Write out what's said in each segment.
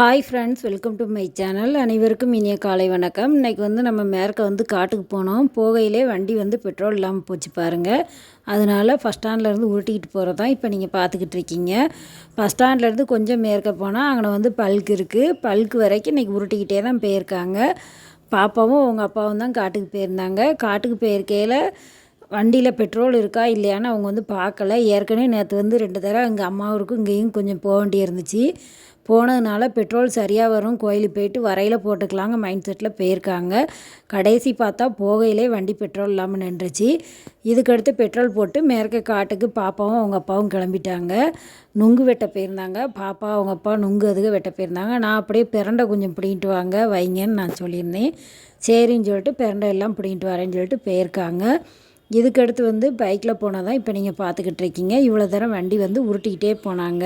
Hi friends welcome to my channel அனைவருக்கும் இனிய காலை வணக்கம். இன்றைக்கி வந்து நம்ம மேற்க வந்து காட்டுக்கு போனோம். போகையிலே வண்டி வந்து பெட்ரோல் இல்லாமல் போச்சு பாருங்கள் அதனால் ஃபஸ்ட் ஸ்டாண்ட்லேருந்து உருட்டிக்கிட்டு போகிறது தான் இப்போ நீங்கள் பார்த்துக்கிட்டு இருக்கீங்க. ஃபஸ்ட் ஸ்டாண்ட்லேருந்து கொஞ்சம் மேற்க போனால் அங்கே வந்து பல்க் இருக்குது பல்க் வரைக்கும் இன்றைக்கி உருட்டிக்கிட்டே தான் போயிருக்காங்க. பாப்பாவும் அவங்க அப்பாவும் தான் காட்டுக்கு போயிருந்தாங்க. காட்டுக்கு போயிருக்கையில் வண்டியில் பெட்ரோல் இருக்கா இல்லையான்னு அவங்க வந்து பார்க்கல. ஏற்கனவே நேற்று வந்து ரெண்டு தடவை எங்கள் அம்மாவுக்கும் இங்கேயும் கொஞ்சம் போக வேண்டி இருந்துச்சு போனதுனால பெட்ரோல் சரியாக வரும் கோயிலுக்கு போயிட்டு வரையில் போட்டுக்கலாங்க மைண்ட் செட்டில் போயிருக்காங்க. கடைசி பார்த்தா போகையிலே வண்டி பெட்ரோல் இல்லாமல் நின்றுச்சு. இதுக்கடுத்து பெட்ரோல் போட்டு மேற்க காட்டுக்கு பாப்பாவும் அவங்க அப்பாவும் கிளம்பிட்டாங்க. நுங்கு வெட்ட போயிருந்தாங்க. பாப்பா அவங்க அப்பா நுங்கு அதுக்கு வெட்ட போயிருந்தாங்க. நான் அப்படியே பிரண்டை கொஞ்சம் பிடிங்கிட்டு வாங்க வைங்கன்னு நான் சொல்லியிருந்தேன். சரின்னு சொல்லிட்டு பிரண்டை எல்லாம் பிடிங்கிட்டு வரேன்னு சொல்லிட்டு போயிருக்காங்க. இதுக்கடுத்து வந்து பைக்கில் போனால் தான் இப்போ நீங்கள் பார்த்துக்கிட்டு இருக்கீங்க. இவ்வளோ தரம் வண்டி வந்து உருட்டிக்கிட்டே போனாங்க.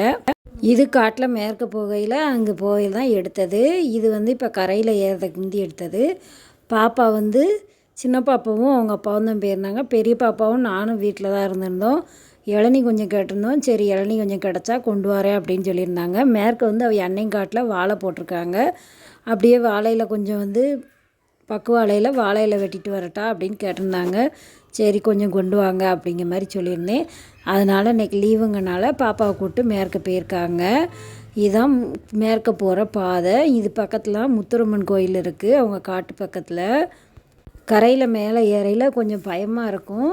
இது காட்டில் மேற்க போகையில் அங்கே போகையில் தான் எடுத்தது. இது வந்து இப்போ கரையில் ஏறதுக்கு முந்தி எடுத்தது. பாப்பா வந்து சின்ன பாப்பாவும் அவங்க அப்பாவும் தான் போயிருந்தாங்க. பெரிய பாப்பாவும் நானும் வீட்டில் தான் இருந்திருந்தோம். இளநி கொஞ்சம் கேட்டிருந்தோம். சரி இளநி கொஞ்சம் கிடச்சா கொண்டு வரேன் அப்படின்னு சொல்லியிருந்தாங்க. மேற்க வந்து அவள் எண்ணெய் காட்டில் வாழை போட்டிருக்காங்க. அப்படியே வாழையில் கொஞ்சம் வந்து பக்குவாழையில் வாழையில் வெட்டிட்டு வரட்டா அப்படின்னு கேட்டிருந்தாங்க. சரி கொஞ்சம் கொண்டு வாங்க அப்படிங்கிற மாதிரி சொல்லியிருந்தேன். அதனால் இன்றைக்கி லீவுங்கனால பாப்பாவை கூப்பிட்டு மேற்க போயிருக்காங்க. இதுதான் மேற்க போகிற பாதை. இது பக்கத்தில் முத்துரம்மன் கோயில் இருக்குது அவங்க காட்டு பக்கத்தில். கரையில் மேலே ஏறையில் கொஞ்சம் பயமாக இருக்கும்.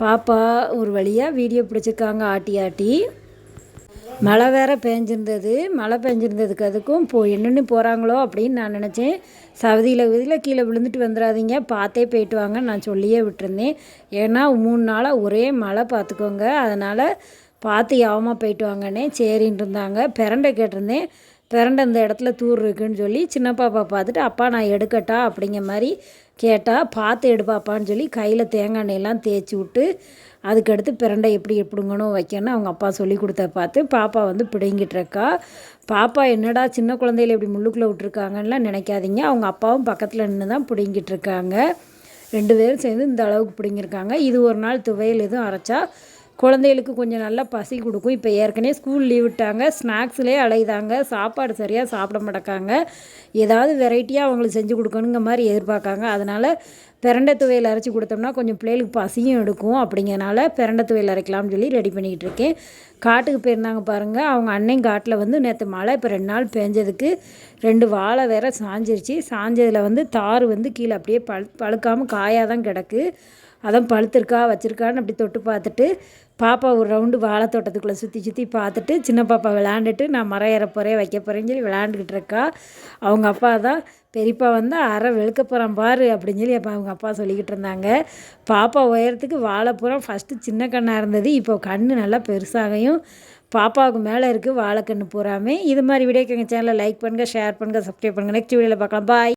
பாப்பா ஒரு வழியாக வீடியோ பிடிச்சிருக்காங்க ஆட்டி ஆட்டி. மழை வேற பேஞ்சிருந்தது. மழை பெஞ்சிருந்ததுக்கு அதுக்கும் போ என்னென்னு போகிறாங்களோ அப்படின்னு நான் நினச்சேன். சவதியில் விதியில் கீழே விழுந்துட்டு வந்துடாதீங்க. பார்த்தே போயிட்டு வாங்க. நான் சொல்லியே விட்டுருந்தேன். ஏன்னா மூணு நாளாக ஒரே மழை பார்த்துக்கோங்க. அதனால் பார்த்து யாவமாக போயிட்டு வாங்கன்னே சரின்னு இருந்தாங்க. பிரண்டை கேட்டிருந்தேன். பிரண்டை இந்த இடத்துல தூர் இருக்குன்னு சொல்லி சின்ன பாப்பா பார்த்துட்டு அப்பா நான் எடுக்கட்டா? அப்படிங்கிற மாதிரி கேட்டால் பார்த்து எடுப்பாப்பான்னு சொல்லி கையில் தேங்காய் எண்ணெயெல்லாம் தேய்ச்சி விட்டு அதுக்கடுத்து பிரண்டை எப்படி எப்படிங்கணும் வைக்கணும் அவங்க அப்பா சொல்லி கொடுத்த பார்த்து பாப்பா வந்து பிடுங்கிட்டு இருக்கா. பாப்பா என்னடா சின்ன குழந்தையில இப்படி முள்ளுக்குள்ளே விட்ருக்காங்கலாம் நினைக்காதீங்க. அவங்க அப்பாவும் பக்கத்தில் நின்று தான் பிடுங்கிட்டு இருக்காங்க. ரெண்டு பேரும் சேர்ந்து இந்த அளவுக்கு பிடுங்கியிருக்காங்க இது ஒரு நாள் துவையல் எதுவும் அரைச்சா குழந்தைகளுக்கு கொஞ்சம் நல்லா பசி கொடுக்கும். இப்போ ஏற்கனவே ஸ்கூல் லீவ் விட்டாங்க. ஸ்நாக்ஸ்லேயே அலையுதாங்க. சாப்பாடு சரியாக சாப்பிட மாட்டேக்காங்க. ஏதாவது வெரைட்டியாக அவங்களுக்கு செஞ்சு கொடுக்கணுங்க மாதிரி எதிர்பார்க்காங்க. அதனால் பிரண்டை துவையல் அரைச்சி கொடுத்தோம்னா கொஞ்சம் பிள்ளைகளுக்கு பசியும் எடுக்கும். அப்படிங்கிறனால பிரண்டை துவையல் அரைக்கலாம்னு சொல்லி ரெடி பண்ணிக்கிட்டு இருக்கேன். காட்டுக்கு போயிருந்தாங்க பாருங்கள் அவங்க அன்னையும் காட்டில் வந்து நேற்று மழை. இப்போ ரெண்டு நாள் பேஞ்சதுக்கு ரெண்டு வாழை வேற சாஞ்சிருச்சு. சாஞ்சதில் வந்து தார் வந்து கீழே அப்படியே பழு பழுக்காமல் காயாக தான் கிடக்கு. அதான் பழுத்திருக்கா வச்சுருக்கான்னு அப்படி தொட்டு பார்த்துட்டு பாப்பா ஒரு ரவுண்டு வாழை தோட்டத்துக்குள்ளே சுற்றி சுற்றி பார்த்துட்டு சின்ன பாப்பா விளாண்டுட்டு நான் மரம் ஏற போகிறேன் வைக்க போகிறேன்னு சொல்லி விளாண்டுக்கிட்டு இருக்கா. அவங்க அப்பா தான் பெரியப்பா வந்து அரை வெளுக்க போகிறான் பாரு அப்படின்னு சொல்லி அப்போ அவங்க அப்பா சொல்லிக்கிட்டு இருந்தாங்க. பாப்பா உயரத்துக்கு வாழைப்புறம் ஃபஸ்ட்டு சின்ன கண்ணாக இருந்தது இப்போ கண் நல்லா பெருசாகையும் பாப்பாவுக்கு மேலே இருக்குது வாழைக்கண்ணு பூராமே. இது மாதிரி வீடியோக்கு எங்கள் சேனலை லைக் பண்ணுங்கள் ஷேர் பண்ணுங்கள் சப்ஸ்கிரைப் பண்ணுங்கள் நெக்ஸ்ட் வீடியோவில் பார்க்கலாம். பாய்